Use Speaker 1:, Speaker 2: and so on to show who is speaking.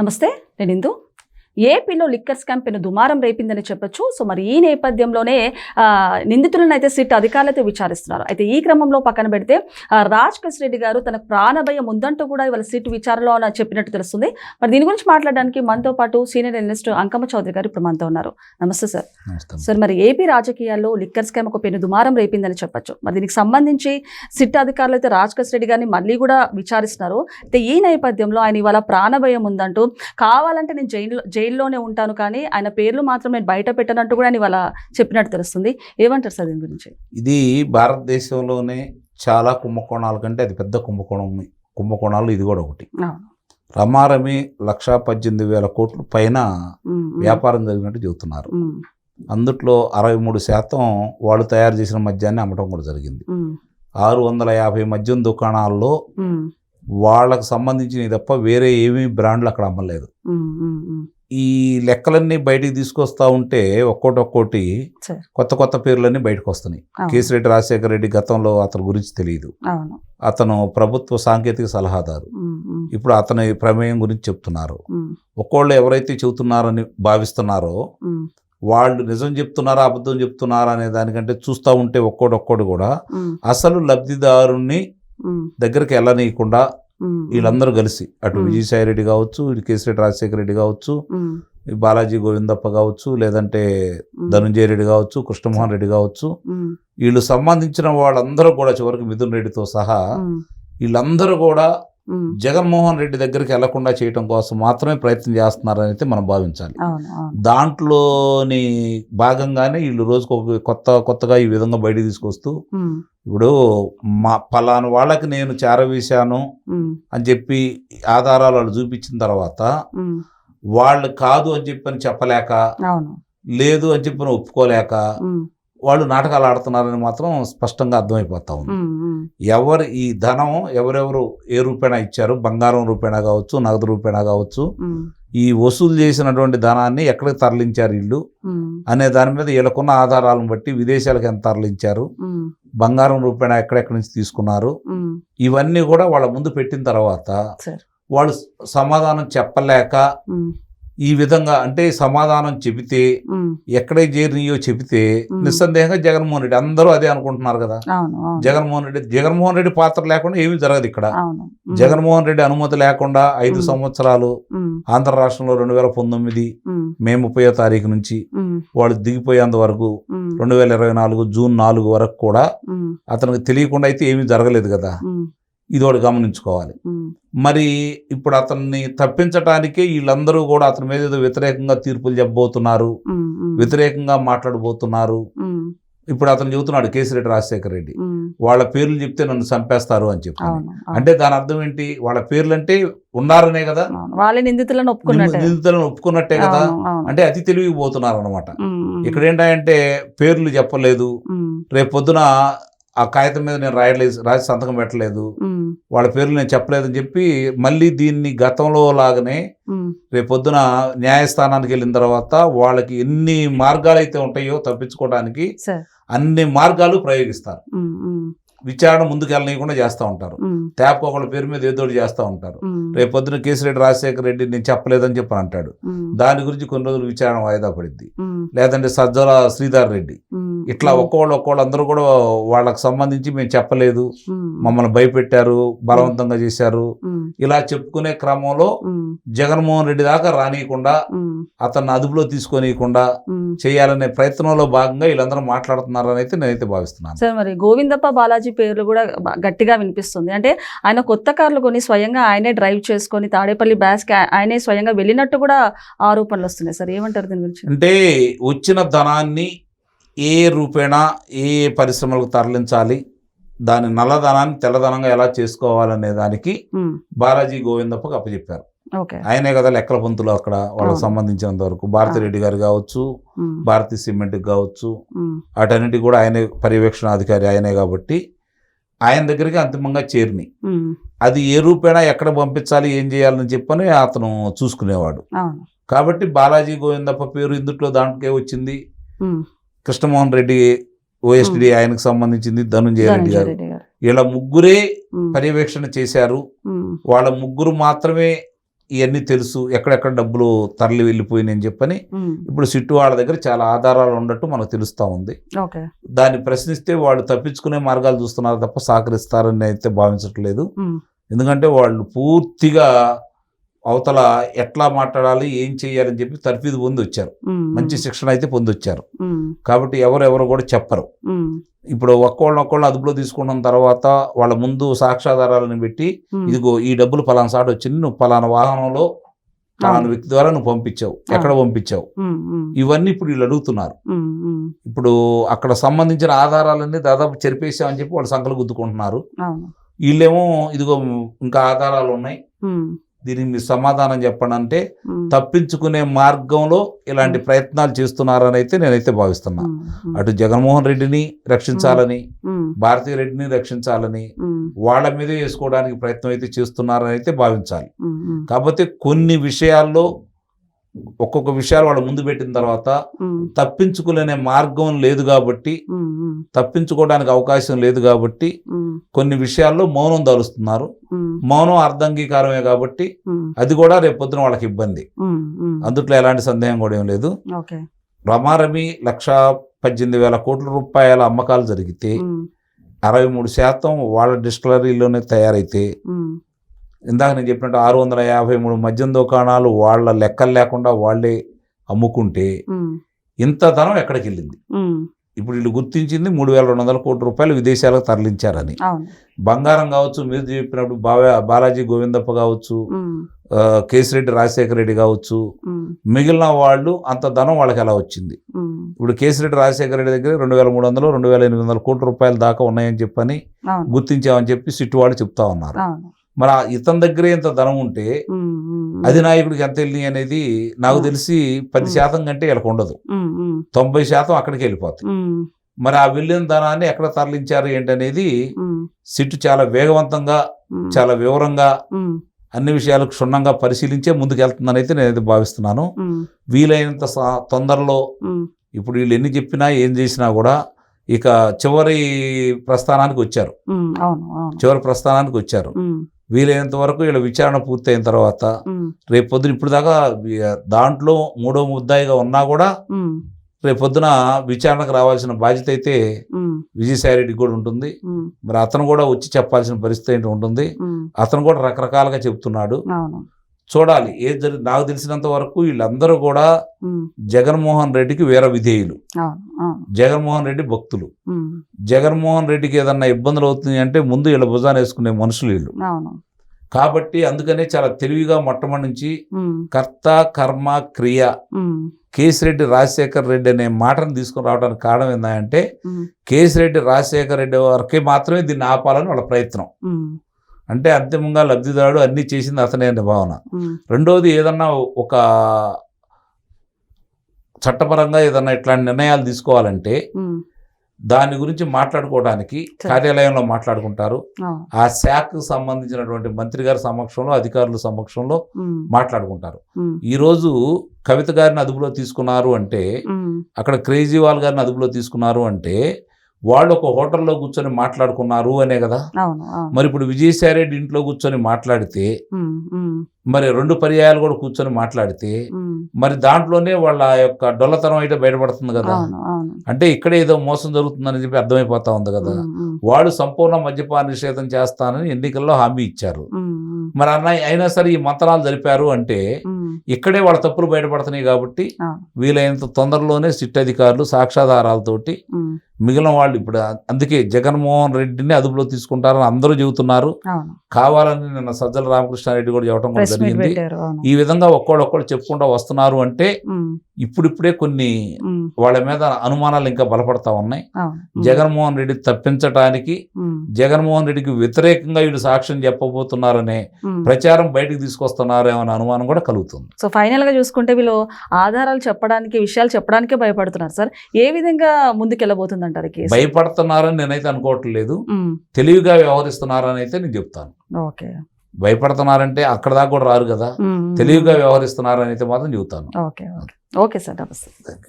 Speaker 1: నమస్తే నేను ఇందు. ఏపీలో లిక్కర్ స్కామ్ పెను దుమారం రేపిందని చెప్పొచ్చు. సో మరి ఈ నేపథ్యంలోనే నిందితులను అయితే సిట్ అధికారులు అయితే విచారిస్తున్నారు. అయితే ఈ క్రమంలో పక్కన పెడితే రాజ్ రెడ్డి గారు తన ప్రాణభయం ఉందంటూ కూడా ఇవాళ సిట్ విచారణలో చెప్పినట్టు తెలుస్తుంది. మరి దీని గురించి మాట్లాడడానికి మనతో పాటు సీనియర్ జర్నలిస్ట్ అంకమ్మ చౌదరి గారు ఇప్పుడు మనతో ఉన్నారు. నమస్తే సార్. సార్ మరి ఏపీ రాజకీయాల్లో లిక్కర్ స్కామ్ ఒక పెను దుమారం రేపిందని చెప్పొచ్చు. మరి దీనికి సంబంధించి సిట్ అధికారులు అయితే రాజకేష్ రెడ్డి గారిని మళ్ళీ కూడా విచారిస్తున్నారు. అయితే ఈ నేపథ్యంలో ఆయన ఇవాళ ప్రాణభయం ఉందంటూ కావాలంటే నేను జైల్లో జైల్లోనే ఉంటాను కానీ ఆయన పేర్లు మాత్రం నేను బయట పెట్టనంటూ కూడా ఆయన ఇవాళ చెప్పినట్టు తెలుస్తుంది. ఏమంటారు సార్ దీని గురించి?
Speaker 2: ఇది భారతదేశంలోనే చాలా కుంభకోణాల కంటే అది పెద్ద కుంభకోణం కుంభకోణాలు ఇది కూడా ఒకటి. రమారమి లక్షా పద్దెనిమిది వేల కోట్ల పైన వ్యాపారం జరిగినట్టు చెబుతున్నారు. అందుట్లో అరవై మూడు శాతం వాళ్ళు తయారు చేసిన మద్యాన్ని అమ్మటం కూడా జరిగింది. ఆరు వందల యాభై మద్యం దుకాణాల్లో వాళ్ళకు సంబంధించినవి తప్ప వేరే ఏమీ బ్రాండ్లు అక్కడ అమ్మలేదు. ఈ లెక్కలన్నీ బయటికి తీసుకొస్తా ఉంటే ఒక్కోటి ఒక్కోటి
Speaker 1: సరే.
Speaker 2: కొత్త కొత్త పేర్లన్నీ బయటకు వస్తున్నాయి. కేసిరెడ్డి రాజశేఖర రెడ్డి గతంలో అతని గురించి తెలియదు అతను ప్రభుత్వ సాంకేతిక సలహాదారు. ఇప్పుడు అతని ప్రమేయం గురించి చెప్తున్నారు. ఒక్కోళ్ళు ఎవరైతే చెబుతున్నారని భావిస్తున్నారో వాళ్ళు నిజం చెప్తున్నారా అబద్ధం చెప్తున్నారా అనే దానికంటే చూస్తూ ఉంటే ఒక్కోటి కూడా అసలు లబ్ధిదారుణ్ణి
Speaker 1: ఉమ్,
Speaker 2: దగ్గరికి వెళ్ళనీయకుండా వీళ్ళందరూ కలిసి. అటు. విజయసాయి రెడ్డి కావచ్చు కేసిరెడ్డి రాజశేఖర రెడ్డి కావచ్చు బాలాజీ గోవిందప్ప కావచ్చు లేదంటే ధనుంజయ రెడ్డి కావచ్చు కృష్ణమోహన్ రెడ్డి కావచ్చు. వీళ్ళు సంబంధించిన వాళ్ళందరూ కూడా చివరికి మిథున్ రెడ్డితో సహా వీళ్ళందరూ కూడా. జగన్మోహన్ రెడ్డి దగ్గరికి వెళ్ళకుండా చేయడం కోసం మాత్రమే ప్రయత్నం చేస్తున్నారని అయితే మనం భావించాలి. దాంట్లోని భాగంగానే వీళ్ళు రోజుకు కొత్త కొత్తగా ఈ విధంగా బయటికి తీసుకొస్తూ ఇప్పుడు మా పలానా వాళ్ళకి నేను చేరవేశాను అని చెప్పి ఆధారాలు వాళ్ళు చూపించిన తర్వాత వాళ్ళు కాదు అని చెప్పని చెప్పలేక లేదు అని చెప్పని ఒప్పుకోలేక వాళ్ళు నాటకాలు ఆడుతున్నారని మాత్రం స్పష్టంగా అర్థమైపోతా ఉంది. ఎవరు ఈ ధనం ఎవరెవరు ఏ రూపేణా ఇచ్చారు? బంగారం రూపేణా కావచ్చు నగదు రూపేణా కావచ్చు ఈ వసూలు చేసినటువంటి ధనాన్ని ఎక్కడికి తరలించారు వీళ్ళు?
Speaker 1: ఉమ్,
Speaker 2: అనే దాని మీద వీళ్ళకున్న ఆధారాలను బట్టి విదేశాలకు ఎంత తరలించారు? బంగారం రూపేణా ఎక్కడెక్కడి నుంచి తీసుకున్నారు? ఇవన్నీ కూడా వాళ్ళ ముందు పెట్టిన తర్వాత. వాళ్ళు సమాధానం చెప్పలేక ఈ విధంగా అంటే సమాధానం చెబితే ఎక్కడే చేరినాయో చెబితే. నిస్సందేహంగా జగన్మోహన్ రెడ్డి అందరూ అదే అనుకుంటున్నారు కదా. జగన్మోహన్ రెడ్డి జగన్మోహన్ రెడ్డి పాత్ర లేకుండా ఏమీ జరగదు ఇక్కడ. జగన్మోహన్ రెడ్డి అనుమతి లేకుండా ఐదు. సంవత్సరాలు ఆంధ్ర రాష్ట్రంలో రెండు వేల పంతొమ్మిది మే ముప్పయో తారీఖు నుంచి వాళ్ళు దిగిపోయేంత వరకు రెండు వేల ఇరవై నాలుగు జూన్ నాలుగు వరకు కూడా అతనికి తెలియకుండా అయితే ఏమీ జరగలేదు కదా.
Speaker 1: ఉమ్,
Speaker 2: ఇది ఒకటి గమనించుకోవాలి మరి ఇప్పుడు అతన్ని తప్పించటానికే వీళ్ళందరూ కూడా అతని మీద ఏదో వ్యతిరేకంగా తీర్పులు చెప్పబోతున్నారు. వ్యతిరేకంగా మాట్లాడబోతున్నారు. ఇప్పుడు అతను చెబుతున్నాడు కేసిరెడ్డి రాజశేఖర రెడ్డి. వాళ్ళ పేర్లు చెప్తే నన్ను చంపేస్తారు అని చెప్పి. అంటే దాని అర్థం ఏంటి? వాళ్ళ పేర్లు అంటే ఉన్నారనే కదా.
Speaker 1: వాళ్ళే నిందితులను ఒప్పుకున్నట్టే.
Speaker 2: నిందితులను ఒప్పుకున్నట్టే కదా. అంటే అతి తెలివికి పోతున్నారు అనమాట ఇక్కడ ఏంటంటే పేర్లు చెప్పలేదు. రేపు పొద్దున ఆ కాగితం మీద నేను రాయలేదు రాసి సంతకం పెట్టలేదు. వాళ్ళ పేర్లు నేను చెప్పలేదని చెప్పి మళ్ళీ దీన్ని గతంలో లాగానే
Speaker 1: ఉమ్,
Speaker 2: రేపు పొద్దున న్యాయస్థానానికి వెళ్ళిన తర్వాత వాళ్ళకి ఎన్ని మార్గాలు అయితే ఉంటాయో తప్పించుకోవడానికి అన్ని మార్గాలు ప్రయోగిస్తారు. విచారణ ముందుకు వెళ్ళనీయకుండా చేస్తూ ఉంటారు. ట్యాప్ ఒకళ్ళ పేరు మీద ఏదో చేస్తూ ఉంటారు. రేపు పొద్దున కేసిరెడ్డి రాజశేఖర రెడ్డి నేను చెప్పలేదని చెప్పని అంటాడు. దాని గురించి కొన్ని రోజులు విచారణ వాయిదా పడింది లేదంటే సజ్జల శ్రీధర్ రెడ్డి. ఇట్లా ఒక్కోళ్ళు ఒక్కోళ్ళు అందరూ కూడా వాళ్ళకి సంబంధించి మేము చెప్పలేదు. మమ్మల్ని భయపెట్టారు బలవంతంగా చేశారు. ఇలా చెప్పుకునే క్రమంలో జగన్మోహన్ రెడ్డి దాకా రానియకుండా అతన్ని అదుపులో తీసుకోనీయకుండా. చేయాలనే ప్రయత్నంలో భాగంగా వీళ్ళందరూ మాట్లాడుతున్నారని అయితే నేనైతే భావిస్తున్నాను.
Speaker 1: సరే మరి గోవిందప్ప బాలాజీ పేర్లు కూడా గట్టిగా వినిపిస్తుంది. అంటే ఆయన కొత్త కార్లు కొని స్వయంగా ఆయనే డ్రైవ్ చేసుకొని తాడేపల్లి బ్యాస్కి ఆయనే స్వయంగా వెళ్ళినట్టు కూడా ఆరోపణలు వస్తున్నాయి. సార్ ఏమంటారు దీని గురించి?
Speaker 2: అంటే వచ్చిన ధనాన్ని ఏ రూపేణా ఏ పరిశ్రమలకు తరలించాలి దాని నల్లధనాన్ని తెల్లధనంగా ఎలా చేసుకోవాలనే దానికి బాలాజీ గోవిందప్పకు అప్పచెప్పారు.
Speaker 1: ఓకే.
Speaker 2: ఆయనే కదా లెక్కల పంతులు అక్కడ వాళ్ళకి. సంబంధించినంత వరకు. భారతిరెడ్డి గారు కావచ్చు భారతీ సిమెంట్ కావచ్చు వాటన్నిటి కూడా ఆయనే పర్యవేక్షణాధికారి ఆయనే కాబట్టి ఆయన దగ్గరికి అంతిమంగా చేరినాయి. అది ఏ రూపేణా ఎక్కడ పంపించాలి ఏం చేయాలని చెప్పని అతను చూసుకునేవాడు. కాబట్టి బాలాజీ గోవిందప్ప పేరు ఇందుట్లో దాంట్లోకే వచ్చింది. కృష్ణమోహన్ రెడ్డి ఓఎస్డి ఆయనకు సంబంధించింది ధనుంజయ రెడ్డి గారు. వీళ్ళ ముగ్గురే పర్యవేక్షణ చేశారు. వాళ్ళ ముగ్గురు మాత్రమే ఇవన్నీ తెలుసు ఎక్కడెక్కడ డబ్బులు తరలి వెళ్ళిపోయినాయి అని చెప్పని ఇప్పుడు సిట్టు వాళ్ళ దగ్గర చాలా ఆధారాలు ఉన్నట్టు మనకు తెలుస్తూ ఉంది. దాన్ని ప్రశ్నిస్తే వాళ్ళు తప్పించుకునే మార్గాలు చూస్తున్నారు తప్ప సహకరిస్తారని అయితే భావించట్లేదు. ఎందుకంటే వాళ్ళు పూర్తిగా అవతల ఎట్లా మాట్లాడాలి ఏం చేయాలని చెప్పి తర్ఫీదు పొంది వచ్చారు మంచి శిక్షణ అయితే పొంది వచ్చారు
Speaker 1: ఉమ్,
Speaker 2: కాబట్టి ఎవరెవరు కూడా చెప్పరు. ఇప్పుడు ఒక్కోళ్ళని ఒక్కోళ్ళు అదుపులో తీసుకున్న తర్వాత వాళ్ళ ముందు సాక్ష్యాధారాలను పెట్టి ఇదిగో ఈ డబ్బులు పలానా సాటు వచ్చింది నువ్వు పలానా వాహనంలో పలానా వ్యక్తి ద్వారా నువ్వు పంపించావు ఎక్కడ పంపించావు. ఇవన్నీ ఇప్పుడు వీళ్ళు అడుగుతున్నారు. ఇప్పుడు అక్కడ సంబంధించిన ఆధారాలన్నీ దాదాపు చెరిపేసామని చెప్పి వాళ్ళు సంకలు గుద్దుకుంటున్నారు. వీళ్ళేమో ఇదిగో ఇంకా ఆధారాలు ఉన్నాయి. దీనికి మీరు సమాధానం చెప్పండి అంటే తప్పించుకునే మార్గంలో ఇలాంటి ప్రయత్నాలు చేస్తున్నారని అయితే నేనైతే భావిస్తున్నా. అటు జగన్మోహన్ రెడ్డిని రక్షించాలని భారతీయ రెడ్డిని రక్షించాలని వాళ్ళ మీదే వేసుకోవడానికి ప్రయత్నం అయితే చేస్తున్నారని అయితే భావించాలి. కాకపోతే కొన్ని విషయాల్లో ఒక్కొక్క విషయాలు వాళ్ళ ముందు పెట్టిన తర్వాత తప్పించుకునే మార్గం లేదు కాబట్టి తప్పించుకోవడానికి అవకాశం లేదు కాబట్టి కొన్ని విషయాల్లో మౌనం దాలుస్తున్నారు. మౌనం అర్ధంగీకారమే కాబట్టి అది కూడా రేపు పొద్దున వాళ్ళకి ఇబ్బంది. అందుట్లో ఎలాంటి సందేహం కూడా ఏం లేదు. రమారమి లక్ష పద్దెనిమిది వేల కోట్ల రూపాయల అమ్మకాలు జరిగితే అరవై మూడు శాతం వాళ్ళ డిస్టిలరీలోనే తయారైతే ఇందాక నేను చెప్పినట్టు ఆరు వందల యాభై మూడు మద్యం దుకాణాలు వాళ్ళ లెక్కలు లేకుండా వాళ్ళే అమ్ముకుంటే ఇంత ధనం ఎక్కడికి వెళ్ళింది? ఇప్పుడు వీళ్ళు గుర్తించింది మూడు వేల రెండు వందల కోట్ల రూపాయలు విదేశాలకు తరలించారని. బంగారం కావచ్చు మీరు చెప్పినప్పుడు బావా బాలాజీ గోవిందప్ప కావచ్చు కేసిరెడ్డి రాజశేఖర రెడ్డి కావచ్చు మిగిలిన వాళ్ళు అంత ధనం వాళ్ళకి ఎలా వచ్చింది? ఇప్పుడు కేసిరెడ్డి రాజశేఖర రెడ్డి దగ్గర రెండు వేల మూడు వందలు రెండు వేల ఎనిమిది వందల కోట్ల రూపాయల దాకా ఉన్నాయని చెప్పని గుర్తించామని చెప్పి సిట్టు వాళ్ళు చెప్తా ఉన్నారు. మరి ఇతని దగ్గరే ఇంత ధనం ఉంటే అధినాయకుడికి ఎంత వెళ్ళినాయి అనేది నాకు. తెలిసి పది. శాతం కంటే వీళ్ళకి ఉండదు. తొంభై శాతం అక్కడికి వెళ్ళిపోతాయి.
Speaker 1: ఉమ్,
Speaker 2: మరి ఆ వెళ్ళిన ధనాన్ని ఎక్కడ తరలించారు ఏంటనేది సిట్టు చాలా వేగవంతంగా చాలా వివరంగా అన్ని విషయాలు క్షుణ్ణంగా పరిశీలించే ముందుకు వెళ్తుందని అయితే నేనైతే భావిస్తున్నాను. వీలైనంత తొందరలో ఇప్పుడు వీళ్ళు ఎన్ని చెప్పినా ఏం చేసినా కూడా ఇక చివరి ప్రస్థానానికి వచ్చారు. చివరి ప్రస్థానానికి వచ్చారు. వీలైనంత వరకు వీళ్ళ విచారణ పూర్తయిన తర్వాత రేపు పొద్దున ఇప్పుడు దాకా దాంట్లో మూడో ముద్దాయిగా ఉన్నా కూడా రేపు పొద్దున విచారణకు రావాల్సిన బాధ్యత అయితే
Speaker 1: ఉమ్,
Speaker 2: విజయసాయి రెడ్డికి కూడా ఉంటుంది. మరి అతను కూడా వచ్చి చెప్పాల్సిన పరిస్థితి ఏంటి ఉంటుంది. అతను కూడా రకరకాలుగా చెప్తున్నాడు. చూడాలి. ఏది జరి నాకు తెలిసినంత వరకు వీళ్ళందరూ కూడా జగన్మోహన్ రెడ్డికి వీర విధేయులు. జగన్మోహన్ రెడ్డి భక్తులు. జగన్మోహన్ రెడ్డికి ఏదన్నా ఇబ్బందులు అవుతుంది అంటే ముందు వీళ్ళ భుజాన్ని వేసుకునే మనుషులు వీళ్ళు. కాబట్టి అందుకనే చాలా తెలివిగా మొట్టమొదటి నుంచి కర్త కర్మ క్రియ కేసిరెడ్డి రాజశేఖర్ రెడ్డి అనే మాటను తీసుకుని రావడానికి కారణం ఏంటంటే కేసిరెడ్డి రాజశేఖర్ రెడ్డి వరకే మాత్రమే దీన్ని ఆపాలని వాళ్ళ ప్రయత్నం. అంటే అంతిమంగా లబ్ధిదారుడు అన్నీ చేసింది అతనే అనే భావన. రెండోది ఏదన్నా ఒక చట్టపరంగా ఏదన్నా ఇట్లాంటి నిర్ణయాలు తీసుకోవాలంటే దాని గురించి మాట్లాడుకోవడానికి. కార్యాలయంలో మాట్లాడుకుంటారు. ఆ. శాఖకు సంబంధించినటువంటి మంత్రి గారి సమక్షంలో అధికారుల సమక్షంలో మాట్లాడుకుంటారు.
Speaker 1: ఉమ్,
Speaker 2: ఈరోజు కవిత గారిని అదుపులో తీసుకున్నారు అంటే అక్కడ కేజ్రీవాల్ గారిని అదుపులో తీసుకున్నారు అంటే వాళ్ళు ఒక హోటల్లో కూర్చొని మాట్లాడుకున్నారు అనే కదా. మరి ఇప్పుడు విజయసాయి రెడ్డి ఇంట్లో కూర్చొని మాట్లాడితే మరి రెండు పర్యాయాలు కూడా కూర్చొని మాట్లాడితే మరి దాంట్లోనే వాళ్ళ యొక్క డొల్లతనం అయితే బయటపడుతుంది కదా. అంటే ఇక్కడే ఏదో మోసం జరుగుతుందని చెప్పి అర్థమైపోతా ఉంది కదా. వాడు సంపూర్ణ మద్యపాన నిషేధం చేస్తానని ఎన్నికల్లో హామీ ఇచ్చారు. మరి అన్న అయినా సరే ఈ మంత్రాలు జరిపారు అంటే ఇక్కడే వాళ్ళ తప్పులు బయటపడుతున్నాయి కాబట్టి వీలైనంత తొందరలోనే సిట్ అధికారులు సాక్ష్యాధారాలతోటి మిగిలిన వాళ్ళు ఇప్పుడు అందుకే జగన్మోహన్ రెడ్డిని అదుపులో తీసుకుంటారని అందరూ చెబుతున్నారు. కావాలని నిన్న సజ్జల రామకృష్ణారెడ్డి కూడా చెప్పడం కూడా జరిగింది. ఈ విధంగా ఒక్కోడొక్కడు చెప్పుకుంటూ వస్తున్నారు అంటే ఇప్పుడిప్పుడే కొన్ని వాళ్ళ మీద అనుమానాలు ఇంకా బలపడతా ఉన్నాయి. జగన్మోహన్ రెడ్డి తప్పించటానికి
Speaker 1: ఉమ్,
Speaker 2: జగన్మోహన్ రెడ్డికి వ్యతిరేకంగా వీళ్ళు సాక్ష్యం చెప్పబోతున్నారనే. ప్రచారం బయటకు తీసుకొస్తున్నారేమో అనే అనుమానం కూడా కలుగుతుంది.
Speaker 1: సో ఫైనల్గా చూసుకుంటే వీళ్ళు ఆధారాలు చెప్పడానికి విషయాలు చెప్పడానికే భయపడుతున్నారు సార్. ఏ విధంగా ముందుకెళ్ళబోతుంది అంటారు
Speaker 2: భయపడుతున్నారని నేనైతే అనుకోవట్లేదు. తెలివిగా వ్యవహరిస్తున్నారని అయితే నేను చెప్తాను.
Speaker 1: ఓకే.
Speaker 2: భయపడుతున్నారంటే అక్కడ దాకా కూడా రారు కదా. తెలివిగా వ్యవహరిస్తున్నారని అయితే మాత్రం చెబుతాను.
Speaker 1: Okay okay. సార్ నమస్తే.